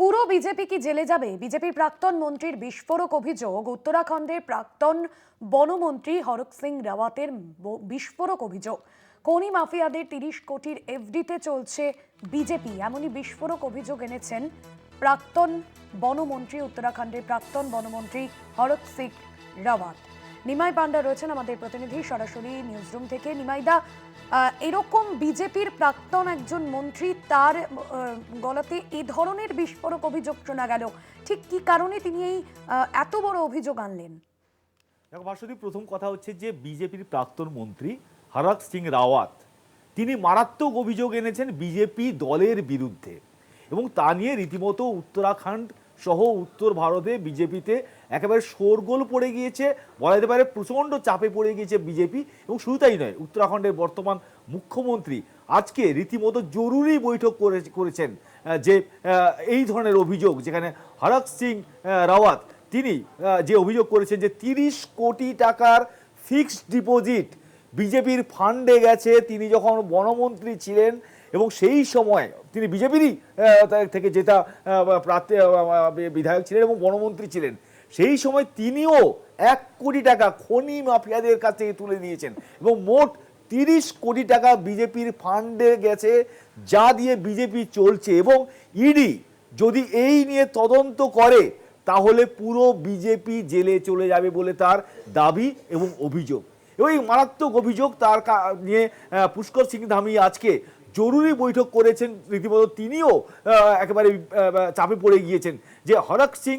পুরো বিজেপি কি জেলে যাবে? বিজেপির প্রাক্তন মন্ত্রীর বিস্ফোরক অভিযোগ, উত্তরাখণ্ডের প্রাক্তন বনমন্ত্রী হরক সিং রাওয়াতের বিস্ফোরক অভিযোগ। কোনি মাফিয়াদের তিরিশ কোটির এফডিতে চলছে বিজেপি। এমনই বিস্ফোরক অভিযোগ এনেছেন প্রাক্তন বনমন্ত্রী, উত্তরাখণ্ডের প্রাক্তন বনমন্ত্রী হরক সিং রাওয়াত। নিমাই পান্ডা রয়েছেন আমাদের প্রতিনিধি, সরাসরি নিউজরুম থেকে। নিমাইদা এরকম বিজেপির প্রাক্তন একজন মন্ত্রী, তার গলাতে এই ধরনের বিস্ফোরক অভিযোগ শোনা গেল। ঠিক কি কারণে তিনি এই এত বড় অভিযোগ আনলেন? দেখো ভাস্বতী প্রথম কথা হচ্ছে যে বিজেপির প্রাক্তন মন্ত্রী হরক সিং রাওয়াত, তিনি মারাত্মক অভিযোগ এনেছেন বিজেপি দলের বিরুদ্ধে এবং তা নিয়ে রীতিমতো উত্তরাখণ্ড সহ উত্তর ভারতে বিজেপিতে একেবারে শোরগোল পড়ে গিয়েছে, বলা যেতে পারে প্রচণ্ড চাপে পড়ে গিয়েছে বিজেপি এবং শুধু তাই নয়, উত্তরাখণ্ডের বর্তমান মুখ্যমন্ত্রী আজকে রীতিমতো জরুরি বৈঠক করে, করেছেন যে এই ধরনের অভিযোগ যেখানে হরক সিং রাওয়াত, তিনি যে অভিযোগ করেছেন যে তিরিশ কোটি টাকার ফিক্সড ডিপোজিট বিজেপির ফান্ডে গেছে, তিনি যখন বনমন্ত্রী ছিলেন এবং সেই সময় তিনি বিজেপিরই থেকে যেটা প্রার্থী বিধায়ক ছিলেন এবং বনমন্ত্রী ছিলেন। সেই সময় তিনিও এক কোটি টাকা খনি মাফিয়াদের কাছ থেকে তুলে নিয়েছেন এবং মোট তিরিশ কোটি টাকা বিজেপির ফান্ডে গেছে, যা দিয়ে বিজেপি চলছে এবং ইডি যদি এই নিয়ে তদন্ত করে, তাহলে পুরো বিজেপি জেলে চলে যাবে বলে তার দাবি এবং অভিযোগ। এবং এই মারাত্মক অভিযোগ তার নিয়ে পুষ্কর সিং ধামি আজকে জরুরি বৈঠক করেছেন, রীতিমতো তিনিও একেবারে চাপে পড়ে গিয়েছেন যে হরক সিং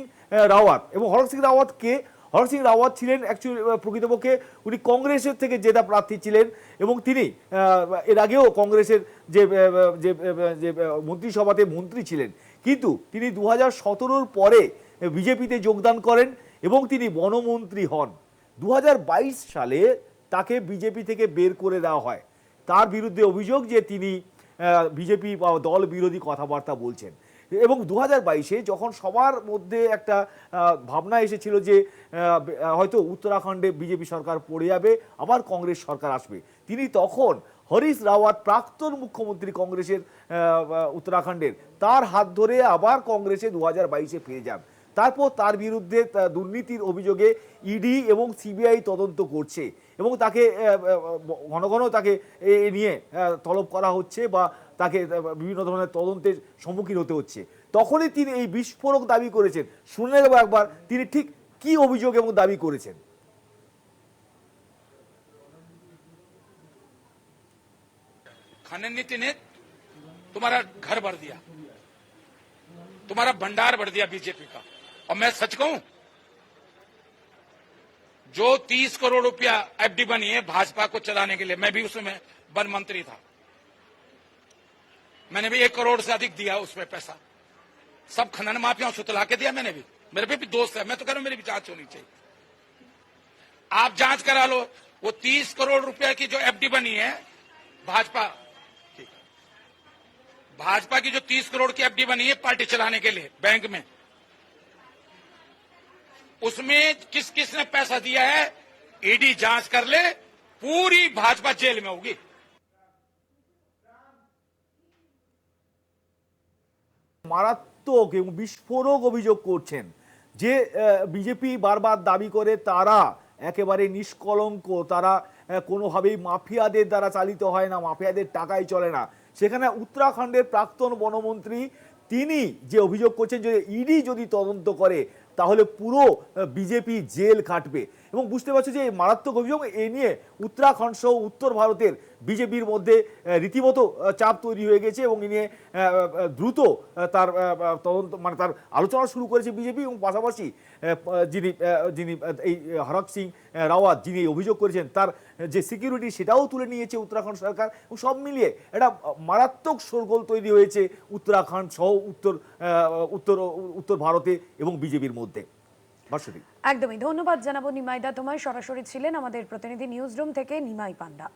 রাওয়াত এবং হরক সিং রাওয়াতকে হরক সিং রাওয়াত ছিলেন অ্যাকচুয়ালি প্রকৃতপক্ষে উনি কংগ্রেসের থেকে জেতা প্রার্থী ছিলেন এবং তিনি এর আগেও কংগ্রেসের যে যে মন্ত্রিসভাতে মন্ত্রী ছিলেন। কিন্তু তিনি দু হাজার পরে বিজেপিতে যোগদান করেন এবং তিনি বনমন্ত্রী হন। দু হাজার বাইশ সালে তাকে বিজেপি থেকে বের করে দেওয়া হয়। তার বিরুদ্ধে অভিযোগ যে তিনি বিজেপি বা দল বিরোধী কথাবার্তা বলছেন। এবং দু হাজার বাইশে যখন সবার মধ্যে একটা ভাবনা এসেছিল যে হয়তো উত্তরাখণ্ডে বিজেপি সরকার পড়ে যাবে, আবার কংগ্রেস সরকার আসবে। তিনি তখন হরিশ রাওয়াত, প্রাক্তন মুখ্যমন্ত্রী কংগ্রেসের উত্তরাখণ্ডের, তার হাত ধরে আবার কংগ্রেসে দু হাজার বাইশে ফিরে যান। তারপর তার বিরুদ্ধে তা- দুর্নীতির অভিযোগে ইডি এবং সিবিআই তদন্ত করছে এবং তাকে আহ, আহ, ঘন ঘন তাকে এ এ নিয়ে আহ, তলব করা হচ্ছে বা তাকে আহ, বিভিন্ন ধরনের তদন্তের সম্মুখীন হতে হচ্ছে তখনই তিনি এই বিস্ফোরক দাবি করেছেন শুনে নেব একবার তিনি ঠিক কি অভিযোগ এবং দাবি করেছেন खनन नीति ने तुम्हारा घर भर दिया तुम्हारा भंडार भर दिया बीजेपी का और मैं सच कहूँ, जो तीस करोड़ रुपया एफडी बनी है भाजपा को चलाने के लिए, मैं भी उसमें वन मंत्री था। मैंने भी एक करोड़ से अधिक दिया उसमें पैसा। सब खनन माफियाओं से तुला के दिया मैंने भी। मेरे पे भी दोस्त है। मैं तो कह रहा हूँ, मेरी भी जाँच होनी चाहिए। आप जाँच करा लो, वो तीस करोड़ रुपया की जो एफडी बनी है, भाजपा भाजपा की जो तीस करोड़ की एफडी बनी है पार्टी चलाने के लिए, बैंक में। उसमें किस किस ने पैसा दिया है ईडी जांच कर ले पूरी भाजपा जेल में होगी মারাত্মক এবং বিস্ফোরক অভিযোগ করছেন যে বিজেপি বারবার দাবি করে তারা একেবারে নিষ্কলঙ্ক তারা আহ, কোনোভাবেই মাফিয়াদের দ্বারা চালিত হয় না মাফিয়াদের টাকায় চলে না সেখানে উত্তরাখণ্ডের প্রাক্তন বনমন্ত্রী তিনি যে অভিযোগ করছেন যে ইডি যদি তদন্ত করে তাহলে পুরো বিজেপি জেল কাটবে এবং বুঝতে পারছ যে এই মারাত্মক অভিযোগ, এ নিয়ে উত্তরাখণ্ড সহ উত্তর ভারতের বিজেপির মধ্যে রীতিমতো চাপ তৈরি হয়ে গেছে এবং এ নিয়ে দ্রুত তার তদন্ত মানে তার আলোচনা শুরু করেছে বিজেপি এবং পাশাপাশি যিনি যিনি এই হরক সিং রাওয়াত, যিনি অভিযোগ করেছেন, তার যে সিকিউরিটি সেটাও তুলে নিয়েছে উত্তরাখণ্ড সরকার এবং সব মিলিয়ে একটা মারাত্মক শোরগোল তৈরি হয়েছে উত্তরাখণ্ড সহ উত্তর উত্তর উত্তর ভারতে এবং বিজেপির মধ্যে। বাসুদী একদমই। ধন্যবাদ জানাব নিমাইদা তোমায় সরাসরি ছিলেন আমাদের প্রতিনিধি নিউজ রুম থেকে নিমাই পান্ডা।